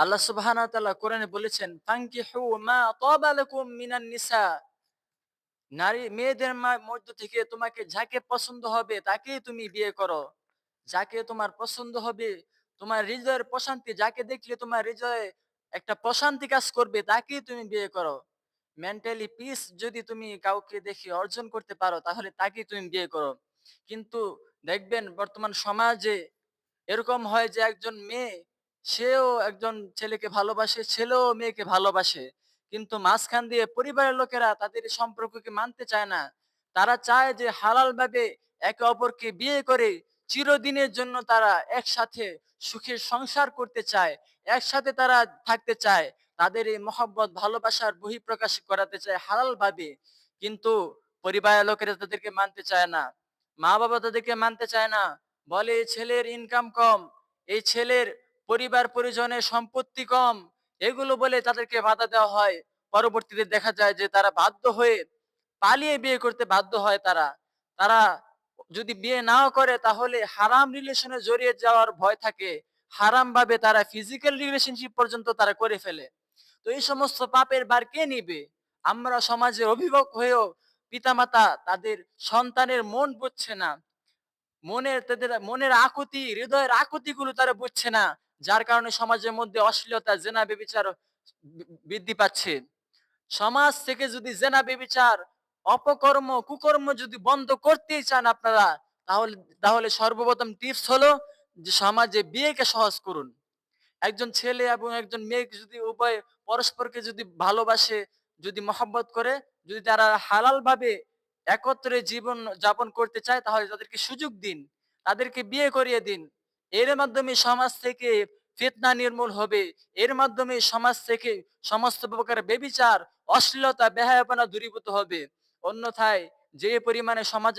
আল্লাহ তাআলা কোরআনে বলেছেন, ফানকিহু মা তাবা মিনান নিসা। নারী, মেয়েদের মধ্য থেকে তোমাকে যাকে পছন্দ হবে, তাকেই তুমি বিয়ে করো। যাকে তোমার পছন্দ হবে, তোমার হৃদয়ের প্রশান্তি, যাকে দেখলে তোমার হৃদয়ে একটা প্রশান্তি কাজ করবে, তাকেই তুমি বিয়ে করো। মেন্টালি পিস যদি তুমি কাউকে দেখে অর্জন করতে পারো, তাহলে তাকেই তুমি বিয়ে করো। কিন্তু দেখবেন বর্তমান সমাজে এরকম হয় যে একজন মেয়ে সেও একজন ছেলেকে ভালোবাসে, ছেলেও মেয়েকে ভালোবাসে। কিন্তু মাঝখান দিয়ে পরিবারের লোকেরা তাদের সম্পর্ককে মানতে চায় না। তারা চায় যে হালাল ভাবে একে অপরকে বিয়ে করে চিরদিনের জন্য তারা একসাথে সুখের সংসার করতে চায়, একসাথে তারা থাকতে চায়। তাদের এই মহব্বত, ভালোবাসার বহিঃপ্রকাশ করাতে চায় হালাল ভাবে কিন্তু পরিবারের লোকেরা তাদেরকে মানতে চায় না। মা বাবা তাদেরকে মানতে চায় না। বলে ছেলের ইনকাম কম। এই ছেলের পরিবার পরিজনের সম্পত্তি কম, এগুলো বলে তাদেরকে বাধা দেওয়া হয়। পরবর্তীতে দেখা যায় যে তারা বাধ্য হয়ে পালিয়ে বিয়ে করতে বাধ্য হয় তারা। তারা যদি বিয়ে নাও করে তাহলে হারাম রিলেশনে জড়িয়ে যাওয়ার ভয় থাকে। হারাম ভাবে তারা ফিজিক্যাল রিলেশনশিপ পর্যন্ত তারা করে ফেলে। তো এই সমস্ত পাপের বার কে নিবে? আমরা সমাজের অভিভাবক হয়েও পিতামাতা তাদের সন্তানের মন বুঝছে না। মনের তাদের মনের আকুতি, হৃদয়ের আকুতি গুলো তারা বুঝছে না। যার কারণে সমাজের মধ্যে অশ্লীলতা, জেনা বেবিচার বৃদ্ধি পাচ্ছে। সমাজ থেকে যদি জেনা বেবিচার, অপকর্ম, কুকর্ম যদি বন্ধ করতেই চান আপনারা, তাহলে তাহলে সর্বপ্রথম টিপস হলো যে সমাজে বিয়েকে সহজ করুন। একজন ছেলে এবং একজন মেয়েকে যদি উভয় পরস্পরকে যদি ভালোবাসে, যদি মহব্বত করে, যদি তারা হালাল ভাবে একত্রে জীবন যাপন করতে চায়, তাহলে তাদেরকে সুযোগ দিন। তাদেরকে বিয়ে করিয়ে দিন। এর মাধ্যমে সমাজ থেকে ফিতনা নির্মূল হবে। এর মাধ্যমে সমাজ থেকে সমস্ত প্রকার বেবিচার, অশ্লীলতা, বেহায়াপনা দূরীভূত হবে। অন্যথায় যে পরিমাণে সমাজে